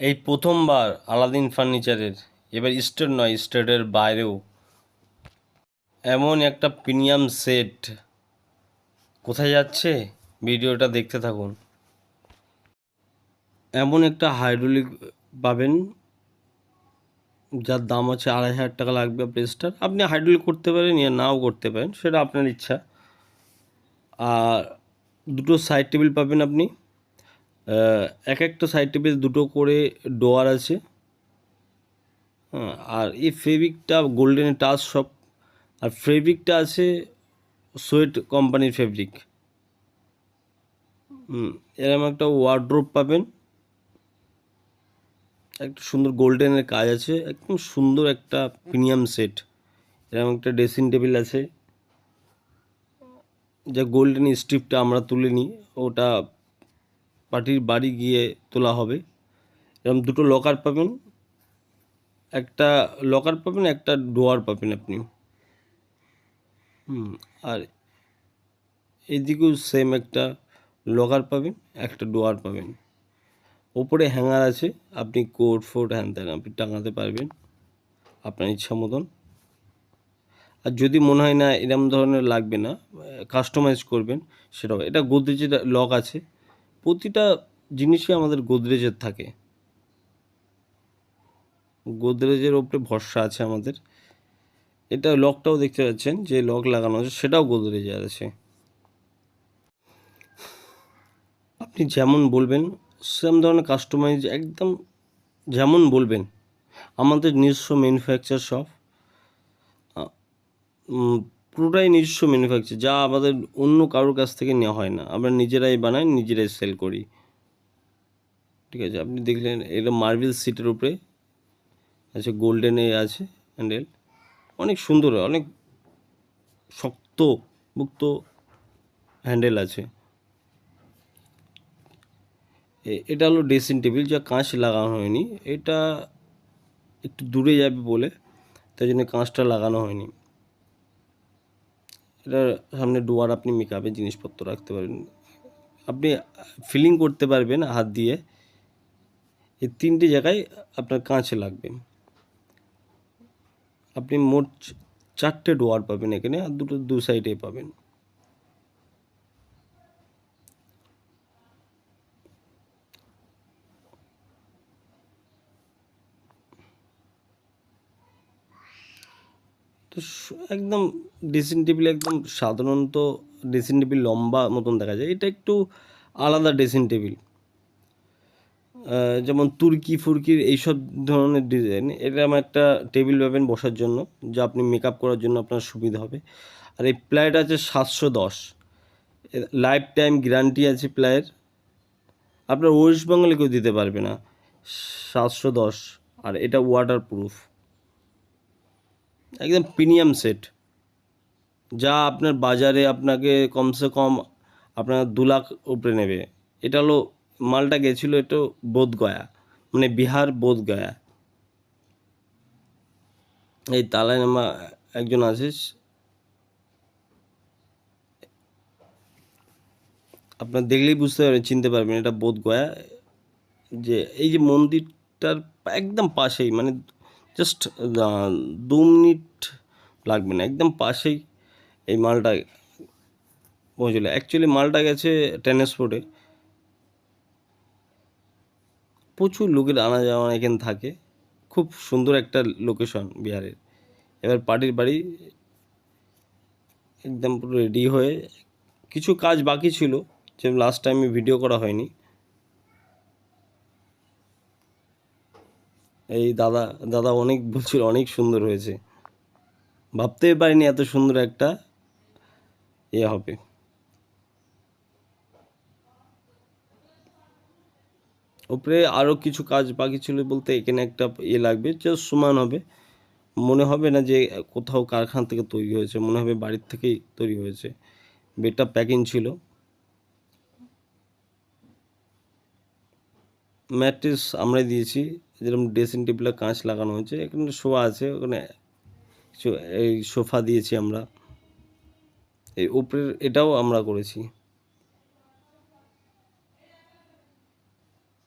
এই প্রথমবার আলাদিন ফার্নিচারের, এবার স্টেট নয়, স্টেটের বাইরেও এমন একটা প্রিমিয়াম সেট। কোথায় যাচ্ছে? ভিডিওটা দেখতে থাকুন। এমন একটা হাইড্রোলিক পাবেন, যার দাম আছে আড়াই হাজার টাকা লাগবে প্রেসটার। আপনি হাইড্রোলিক করতে পারেন ইয়া নাও করতে পারেন, সেটা আপনার ইচ্ছা। আর দুটো সাইড টেবিল পাবেন আপনি। এক একটা সাইড টেবিল দুটো করে ডোয়ার আছে। হ্যাঁ আর এই ফেব্রিকটা গোল্ডেন টাচ সব। আর ফেব্রিকটা আছে সোয়েট কোম্পানির ফেব্রিক এরকম একটা ওয়ার্ড্রোপ পাবেন। একটা সুন্দর গোল্ডেনের কাজ আছে, একদম সুন্দর একটা প্রিমিয়াম সেট এরকম একটা ড্রেসিং টেবিল আছে। যা গোল্ডেন স্ট্রিপটা আমরা তুলে নিই, ওটা পার্টির বাড়ি গিয়ে তোলা হবে। এরকম দুটো লকার পাবেন, একটা লকার পাবেন, একটা ডোয়ার পাবেন আপনি। হুম, আর এদিকেও সেম একটা লকার পাবেন, একটা ডোয়ার পাবেন। ওপরে হ্যাঙ্গার আছে, আপনি কোট ফোট হ্যান ত্যান আপনি টাঙাতে পারবেন আপনার ইচ্ছা মতন। আর যদি মনে হয় না এরকম ধরনের লাগবে না কাস্টমাইজ করবেন সেটাও এটা গোদরেজের লক আছে। প্রতিটা জিনিসই আমাদের গোদরেজের থাকে। গোদরেজের ওপরে ভরসা আছে আমাদের। এটা লকটাও দেখতে পাচ্ছেন, যে লক লাগানো আছে, সেটাও গোদরেজে আছে। আপনি যেমন বলবেন সেরকম ধরনের কাস্টমাইজ একদম যেমন বলবেন, আমাদের নিজস্ব ম্যানুফ্যাকচার শপ পুরোটাই নিজস্ব ম্যানুফ্যাকচার যা আমাদের অন্য কারোর কাছ থেকে নেওয়া হয় না। আমরা নিজেরাই বানাই, নিজেরাই সেল করি। ঠিক আছে, আপনি দেখলেন এটা মার্বেল সিটের উপরে আছে গোল্ডেনে আছে হ্যান্ডেল অনেক সুন্দর, অনেক শক্ত মুক্ত হ্যান্ডেল আছে। এটা হলো ড্রেসিং টেবিল যা কাঁচ লাগানো হয়নি। এটা একটু দূরে যাবে বলে, তাই জন্য কাঁচটা লাগানো হয়নি। এটা সামনে ডোয়ার আপনি মেকআপের জিনিসপত্র রাখতে পারেন। আপনি ফিলিং করতে পারবেন হাত দিয়ে। এই তিনটি জায়গায় আপনার কাঁচে লাগবে। আপনি মোট চারটে ডোয়ার পাবেন এখানে, আর দুটো দু সাইডে পাবেন। একদম ড্রেসিং টেবিল একদম সাধারণত ড্রেসিং টেবিল লম্বা মতন দেখা যায়। এটা একটু আলাদা ড্রেসিং টেবিল যেমন তুর্কি ফুরকির এইসব ধরনের ডিজাইন এরকম একটা টেবিল পাবেন বসার জন্য, যা আপনি মেকআপ করার জন্য আপনার সুবিধা হবে। আর এই প্লাইট আছে সাতশো দশ। লাইফ টাইম গ্যারান্টি আছে প্লাইয়ের আপনার ওয়েস্ট বেঙ্গলে কেউ দিতে পারবে না। সাতশো দশ। আর এটা ওয়াটার প্রুফ একদম প্রিমিয়াম সেট। যা আপনার বাজারে আপনাকে কমসে কম আপনার দু লাখ উপরে নেবে। এটা হলো মালটা গেছিল এটা বোধগয়া মানে বিহার বোধগয়া। এই তালায় নামা একজন আছে আপনার দেখলেই বুঝতে পারবেন, চিনতে পারবেন, এটা বোধগয়া। যে এই যে মন্দিরটার একদম পাশেই মানে জাস্ট দু মিনিট লাগবে না। একদম পাশেই এই মালটা পৌঁছলো। অ্যাকচুয়ালি মালটা গেছে ট্রান্সপোর্টে প্রচুর লোকের আনা যাওয়া এখানে থাকে। খুব সুন্দর একটা লোকেশন বিহারের। এবার পার্টির বাড়ি একদম পুরো রেডি হয়ে কিছু কাজ বাকি ছিল। যে লাস্ট টাইমে ভিডিও করা হয়নি। এই দাদা দাদা অনেক বলছিল, অনেক সুন্দর হয়েছে। ভাবতেই পারিনি এত সুন্দর একটা এ হবে। উপরে আরও কিছু কাজ বাকি ছিল বলতে এখানে একটা ইয়ে লাগবে জাস্ট সমান হবে। মনে হবে না যে কোথাও কারখানা থেকে তৈরি হয়েছে, মনে হবে বাড়ির থেকেই তৈরি হয়েছে। বেডটা প্যাকিং ছিল। ম্যাট্রেস আমরাই দিয়েছি। যেরকম ড্রেসিং টেবিলে কাঁচ লাগানো হয়েছে, এখানে শোয়া আছে, ওখানে এই সোফা দিয়েছি আমরা। এই উপরের এটাও আমরা করেছি।